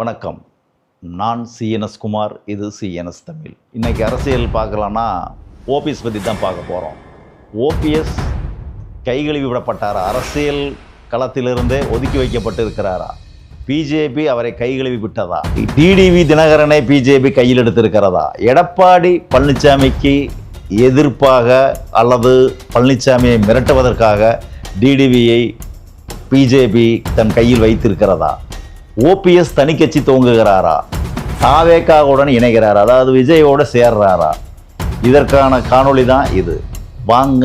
வணக்கம். நான் சிஎன்எஸ் குமார் இது சிஎன்எஸ் தமிழ். இன்றைக்கி அரசியல் பார்க்கலான்னா ஓபிஎஸ் பற்றி தான் பார்க்க போகிறோம் ஓபிஎஸ் கைகழுவி விடப்பட்டாரா? அரசியல் களத்திலிருந்தே ஒதுக்கி வைக்கப்பட்டு இருக்கிறாரா பிஜேபி அவரை கைகழுவி விட்டதா? டிடிவி தினகரனை பிஜேபி கையில் எடுத்திருக்கிறதா? எடப்பாடி பழனிசாமிக்கு எதிர்ப்பாக அல்லது பழனிசாமியை மிரட்டுவதற்காக டிடிவியை பிஜேபி தன் கையில் வைத்திருக்கிறதா? ஓபிஎஸ் தனிக்கட்சி துவங்குகிறாரா? தாவேக்காவுடன் இணைகிறாரா? அதாவது விஜயோடு சேர்றாரா? இதற்கான காணொளி தான் இது. வாங்க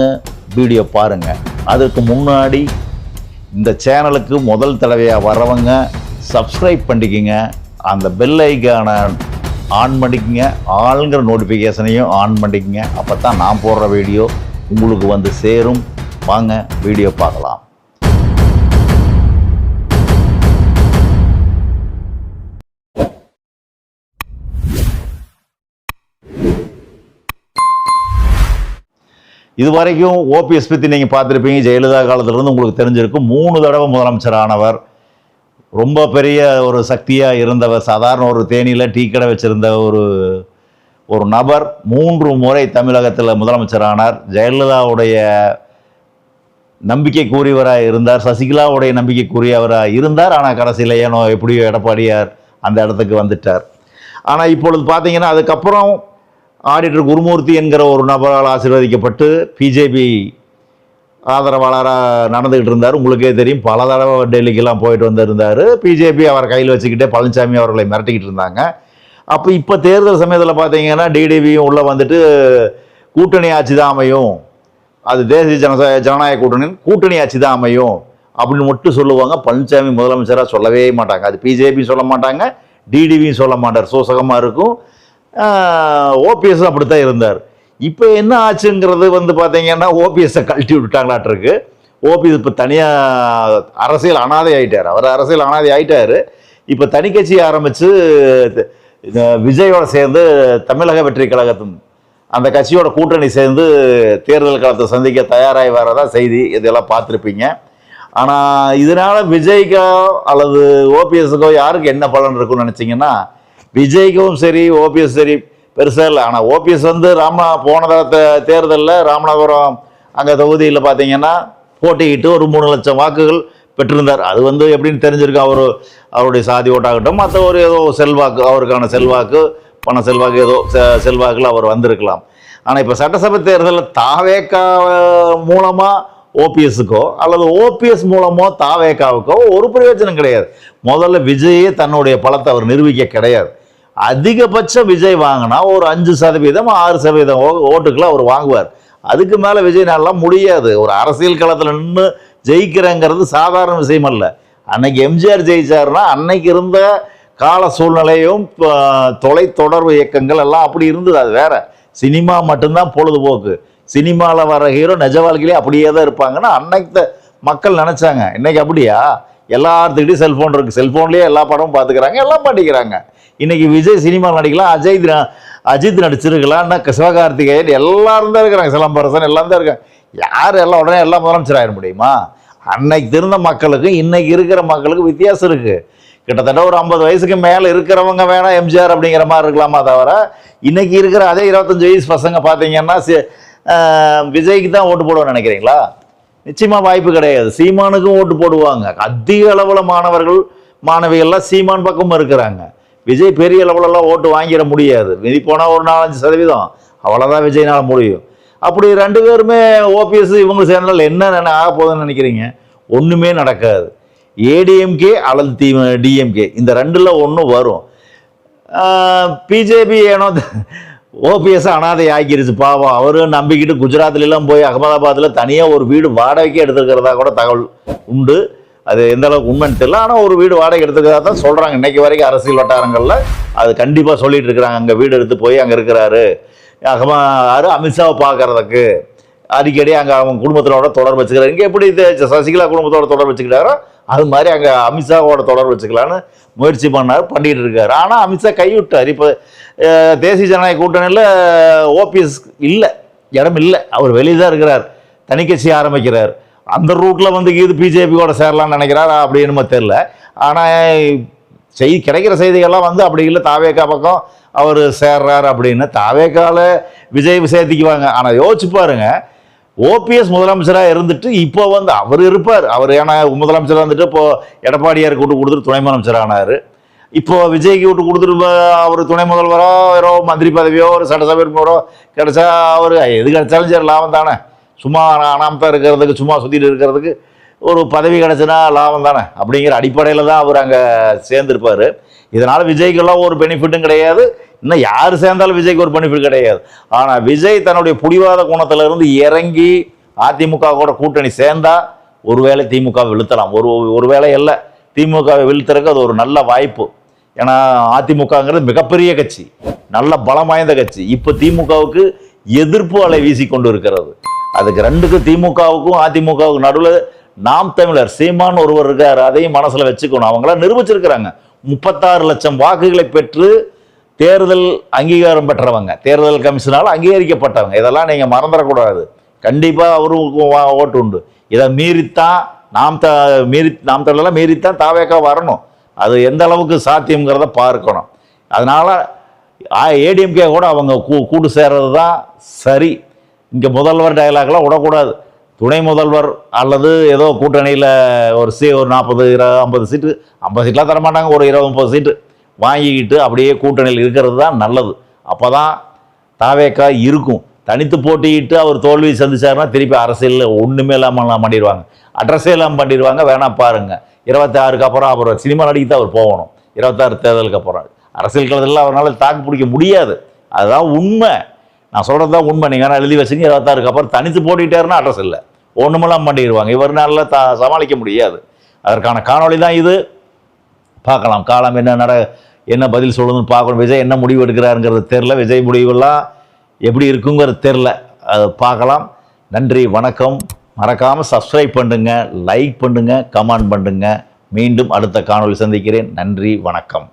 வீடியோ பாருங்க. அதுக்கு முன்னாடி இந்த சேனலுக்கு முதல் தடவையாக வரவங்க சப்ஸ்கிரைப் பண்ணிக்கிங்க. அந்த பெல் ஐக்கான ஆன் பண்ணிக்கங்க. ஆளுங்கிற நோட்டிஃபிகேஷனையும் ஆன் பண்ணிக்கங்க. அப்போ தான் நான் போடுற வீடியோ உங்களுக்கு வந்து சேரும். வாங்க வீடியோ பார்க்கலாம். இது வரைக்கும் ஓபிஎஸ் பற்றி நீங்கள் பார்த்துருப்பீங்க. ஜெயலலிதா காலத்திலிருந்து உங்களுக்கு தெரிஞ்சிருக்கும். மூணு தடவை முதலமைச்சரானவர். ரொம்ப பெரிய ஒரு சக்தியாக இருந்தவர். சாதாரண ஒரு தேனியில் டீ கடை வச்சுருந்த ஒரு ஒரு நபர். மூன்று முறை தமிழகத்தில் முதலமைச்சரானார். ஜெயலலிதாவுடைய நம்பிக்கைக்குரியவராக இருந்தார். சசிகலாவுடைய நம்பிக்கைக்குரியவராக இருந்தார். ஆனால் கடைசியில் ஏனோ எப்படியோ எடப்பாடியார் அந்த இடத்துக்கு வந்துட்டார். ஆனால் இப்பொழுது பார்த்தீங்கன்னா அதுக்கப்புறம் ஆடிட்டர் குருமூர்த்தி என்கிற ஒரு நபரால் ஆசீர்வதிக்கப்பட்டு பிஜேபி ஆதரவாளராக நடந்துக்கிட்டு இருந்தார். உங்களுக்கே தெரியும் பல தடவை டெல்லிக்கெல்லாம் போயிட்டு வந்திருந்தார். பிஜேபி அவர் கையில் வச்சுக்கிட்டே பழனிசாமி அவர்களை மிரட்டிக்கிட்டு இருந்தாங்க. அப்போ இப்போ தேர்தல் சமயத்தில் பார்த்தீங்கன்னா டிடிவியும் உள்ளே வந்துட்டு கூட்டணி ஆட்சி தான் அமையும். அது தேசிய ஜன ஜனநாயக கூட்டணியின் கூட்டணி ஆட்சி தான் அமையும் அப்படின்னு மட்டும் சொல்லுவாங்க. பழனிசாமி முதலமைச்சராக சொல்லவே மாட்டாங்க. அது பிஜேபி சொல்ல மாட்டாங்க டிடிவியும் சொல்ல மாட்டார். சோசகமாக இருக்கும். ஓபிஎஸ் அப்படித்தான் இருந்தார். இப்போ என்ன ஆச்சுங்கிறது வந்து பார்த்தீங்கன்னா ஓபிஎஸ்ஸை கழட்டி விட்டாங்களாட்டிருக்கு ஓபிஎஸ் இப்போ தனியாக அரசியல் அனாதை ஆகிட்டார் அவர் அரசியல் அனாதை ஆகிட்டார் இப்போ தனி கட்சி ஆரம்பித்து விஜயோட சேர்ந்து தமிழக வெற்றி கழகத்தின் அந்த கட்சியோட கூட்டணி சேர்ந்து தேர்தல் காலத்தை சந்திக்க தயாராகி வரதா செய்தி. இதெல்லாம் பார்த்துருப்பீங்க. ஆனால் இதனால் விஜய்க்கோ அல்லது ஓபிஎஸ்க்கோ யாருக்கு என்ன பலன் இருக்குன்னு நினச்சிங்கன்னா விஜய்க்கும் சரி ஓபிஎஸ் சரி பெருசாக இல்லை. ஆனால் ஓபிஎஸ் வந்து ராமநா போன தேர்தலில் ராமநாதபுரம் அங்கே தொகுதியில் பார்த்தீங்கன்னா போட்டியிட்டு ஒரு மூணு லட்சம் வாக்குகள் பெற்றிருந்தார். அது வந்து எப்படின்னு தெரிஞ்சிருக்கு அவர் அவருடைய சாதி ஓட்டாகட்டும் மற்ற ஒரு ஏதோ செல்வாக்கு அவருக்கான செல்வாக்கு பண செல்வாக்கு ஏதோ செ- செல்வாக்கில் அவர் வந்திருக்கலாம். ஆனால் இப்போ சட்டசபை தேர்தலில் தாவேக்கா மூலமாக ஓபிஎஸ்க்கோ அல்லது ஓபிஎஸ் மூலமோ தாவேக்காவுக்கோ ஒரு பிரயோஜனம் கிடையாது. முதல்ல விஜயே தன்னுடைய பலத்தை அவர் நிரூபிக்க கிடையாது. அதிகபட்சம் விஜய் வாங்கினா ஒரு அஞ்சு சதவீதம் ஆறு சதவீதம் ஓ- ஓட்டுக்களை அவர் வாங்குவார். அதுக்கு மேலே விஜய்னாலாம் முடியாது. ஒரு அரசியல் களத்தில் நின்று ஜெயிக்கிறேங்கிறது சாதாரண விஷயம் அல்ல அன்னைக்கு எம்ஜிஆர் ஜெயிச்சாருன்னா அன்னைக்கு இருந்த கால சூழ்நிலையும் ப- தொலைத்தொடர்பு இயக்கங்கள் எல்லாம் அப்படி இருந்தது. அது வேற. சினிமா மட்டும்தான் பொழுதுபோக்கு. சினிமாவில் வர ஹீரோ நிஜ வாழ்க்கையிலே அப்படியே தான் இருப்பாங்கன்னா அன்னைக்கு மக்கள் நினச்சாங்க. இன்னைக்கு அப்படியா? எல்லாத்துக்கிட்டையும் செல்ஃபோன் இருக்குது செல்ஃபோன்லேயே எல்லா படமும் பார்த்துக்கிறாங்க எல்லாம் பண்ணிக்கிறாங்க. இன்னைக்கு விஜய் சினிமாவில் நடிக்கலாம் அஜய் அஜித் நடிச்சிருக்கலாம் சிவகார்த்திகேயன் எல்லாரும் தான் இருக்கிறாங்க சிலம்பரசன் எல்லாம் தான் இருக்காங்க. யார் எல்லாம் உடனே எல்லாம் முதலமைச்சர் ஆயிட முடியுமா? அன்னைக்கு திருந்த மக்களுக்கும் இன்னைக்கு இருக்கிற மக்களுக்கு வித்தியாசம் இருக்குது கிட்டத்தட்ட ஒரு ஐம்பது வயசுக்கு மேலே இருக்கிறவங்க வேணாம் எம்ஜிஆர் அப்படிங்கிற மாதிரி இருக்கலாமா தவிர இன்னைக்கு இருக்கிற அதே இருபத்தஞ்சு வயசு பசங்க பார்த்தீங்கன்னா சி- விஜய்க்கு தான் ஓட்டு போடுவேன்னு நினைக்கிறீங்களா? நிச்சயமாக வாய்ப்பு கிடையாது. சீமானுக்கும் ஓட்டு போடுவாங்க. அதிக அளவில் மாணவர்கள் மாணவிகள்லாம் சீமான் பக்கமும் இருக்கிறாங்க. விஜய் பெரிய லெவலெல்லாம் ஓட்டு வாங்கிட முடியாது. மிதி போனால் ஒரு நாலஞ்சு சதவீதம். அவ்வளோதான் விஜய்னால் முடியும். அப்படி ரெண்டு பேருமே ஓபிஎஸ் இவங்க சேர்ந்தால் என்ன நினை- ஆக போகுதுன்னு நினைக்கிறீங்க? ஒன்றுமே நடக்காது. ஏடிஎம்கே அல்லது தி டிஎம்கே இந்த ரெண்டில் ஒன்றும் வரும். பிஜேபி ஏனோ ஓபிஎஸ் அனாதை ஆக்கிருச்சு பாவம். அவரு நம்பிக்கிட்டு குஜராத்லாம் போய் அகமதாபாத்தில் தனியாக ஒரு வீடு வாடகைக்கு எடுத்துருக்கிறதா கூட தகவல் உண்டு. அது எந்த அளவுக்கு உண்மைன்னு தெரியல. ஆனால் ஒரு வீடு வாடகை எடுத்துக்கிறதா தான் சொல்கிறாங்க இன்னைக்கு வரைக்கும் அரசியல் வட்டாரங்களில் அது கண்டிப்பாக சொல்லிட்டு இருக்கிறாங்க. அங்கே வீடு எடுத்து போய் அங்கே இருக்கிறாரு. அகமா அமித்ஷாவை பார்க்கறதுக்கு அடிக்கடி அங்கே அவங்க குடும்பத்தோட தொடர்பு வச்சுக்கிறாரு. இங்கே எப்படி இது சசிகலா குடும்பத்தோட தொடர்பு வச்சுக்கிட்டாரோ அது மாதிரி அங்கே அமித்ஷாவோட தொடர்பு வச்சுக்கலான்னு முயற்சி பண்ணார் பண்ணிட்டு இருக்காரு. ஆனால் அமித்ஷா கைவிட்டார். இப்போ தேசிய ஜனநாயக கூட்டணியில் ஓபிஎஸ் இல்லை இடம் இல்லை. அவர் வெளியே தான் இருக்கிறார். தனிக்கட்சி ஆரம்பிக்கிறார். அந்த ரூட்டில் வந்து இது பிஜேபியோட சேரலாம்னு நினைக்கிறார் அப்படின்னு தெரில ஆனால் செய் கிடைக்கிற செய்திகள்லாம் வந்து அப்படி இல்லை. தாவேக்கா பக்கம் அவர் சேர்றார் அப்படின்னு. தாவேக்கால விஜய் சேர்த்திக்குவாங்க ஆனால் யோசிச்சு பாருங்க. ஓபிஎஸ் முதலமைச்சராக இருந்துட்டு இப்போ வந்து அவர் இருப்பார். அவர் ஏன்னா முதலமைச்சராக இருந்துட்டு இப்போ எடப்பாடியார் கூட்டு கொடுத்துட்டு துணை முதலமைச்சர் ஆனார். இப்போ விஜய்க்கு விட்டு கொடுத்துட்டு அவர் துணை முதல்வரோ வேறோ மந்திரி பதவியோ ஒரு சட்டசபை உறுப்பினரோ கிடைச்சா அவர் எது கிடைச்சாலும் சரி லாபம் தானே. சும்மா அனாமத்தான் இருக்கிறதுக்கு சும்மா சுற்றிட்டு இருக்கிறதுக்கு ஒரு பதவி கிடைச்சுன்னா லாபம் தானே? அப்படிங்கிற அடிப்படையில் தான் அவர் அங்கே சேர்ந்துருப்பார். இதனால் விஜய்க்கெல்லாம் ஒரு பெனிஃபிட்டும் கிடையாது. இன்னும் யார் சேர்ந்தாலும் விஜய்க்கு ஒரு பெனிஃபிட் கிடையாது. ஆனால் விஜய் தன்னுடைய புடிவாத குணத்துல இருந்து இறங்கி அதிமுக கூட கூட்டணி சேர்ந்தால் ஒருவேளை திமுக விழுத்தலாம். ஒரு ஒருவேளை இல்லை திமுகவை வீழ்த்துறதுக்கு அது ஒரு நல்ல வாய்ப்பு. ஏன்னா அதிமுகங்கிறது மிகப்பெரிய கட்சி. நல்ல பலம் வாய்ந்த கட்சி. இப்போ திமுகவுக்கு எதிர்ப்பு அலை வீசி கொண்டு இருக்கிறது. அதுக்கு ரெண்டுக்கும் திமுகவுக்கும் அதிமுகவுக்கும் நடுவில் நாம் தமிழர் சீமான் ஒருவர் இருக்கார் அதையும் மனசில் வச்சுக்கணும். அவங்களாம் நிரூபிச்சிருக்கிறாங்க. முப்பத்தாறு லட்சம் வாக்குகளை பெற்று தேர்தல் அங்கீகாரம் பெற்றவங்க தேர்தல் கமிஷனால் அங்கீகரிக்கப்பட்டவங்க. இதெல்லாம் நீங்கள் மறந்துடக்கூடாது. கண்டிப்பாக அவருக்கும் ஓட்டு உண்டு. இதை மீறித்தான் நாம் த மீறி நாம் தமிழெல்லாம் மீறித்தான் தாவேக்கா வரணும். அது எந்த அளவுக்கு சாத்தியங்கிறத பார்க்கணும். அதனால் ஏடிஎம்கே கூட அவங்க கூ கூட்டு சேர்றது தான் சரி. இங்கே முதல்வர் டயலாக்லாம் விடக்கூடாது. துணை முதல்வர் அல்லது ஏதோ கூட்டணியில் ஒரு சீ ஒரு நாற்பது இருபது ஐம்பது சீட்டு ஐம்பது சீட்லாம் தரமாட்டாங்க ஒரு இருபது முப்பது சீட்டு வாங்கிக்கிட்டு அப்படியே கூட்டணியில் இருக்கிறது தான் நல்லது. அப்போ தான் தாவேக்கா இருக்கும். தனித்து போட்டியிட்டு அவர் தோல்வி சந்திச்சார்னா திருப்பி அரசியலில் ஒன்றுமே இல்லாமல் பண்ணிடுவாங்க. அட்ரஸே இல்லாமல் பண்ணிடுவாங்க வேணாம் பாருங்கள் இருபத்தி ஆறுக்கு அப்புறம் அப்புறம் சினிமா நடிக்க தான் அவர் போகணும். இருபத்தாறு தேர்தலுக்கு அப்புறம். அரசியல் களத்தில் அவரால் தாக்கு பிடிக்க முடியாது. அதுதான் உண்மை. நான் சொல்கிறது தான் உண்மை நீங்கள் எழுதி வச்சுங்க இருபத்தாறுக்கு அப்புறம் தனித்து போட்டிட்டாருன்னா அட்ரஸ் இல்லை. ஒன்றுமெல்லாம் பண்ணிடுவாங்க. இவர்னால த சமாளிக்க முடியாது. அதற்கான காணொளி தான் இது. பார்க்கலாம். காலம் என்ன நட என்ன பதில் சொல்லுதுன்னு பார்க்கணும். விஜய் என்ன முடிவு எடுக்கிறாருங்கிறது தெரில விஜய் முடிவுலாம் எப்படி இருக்குங்கிறது தெரில அது பார்க்கலாம். நன்றி வணக்கம். மறக்காமல் சப்ஸ்கிரைப் பண்ணுங்க லைக் பண்ணுங்கள் கமெண்ட் பண்ணுங்கள் மீண்டும் அடுத்த காணொளி சந்திக்கிறேன். நன்றி வணக்கம்.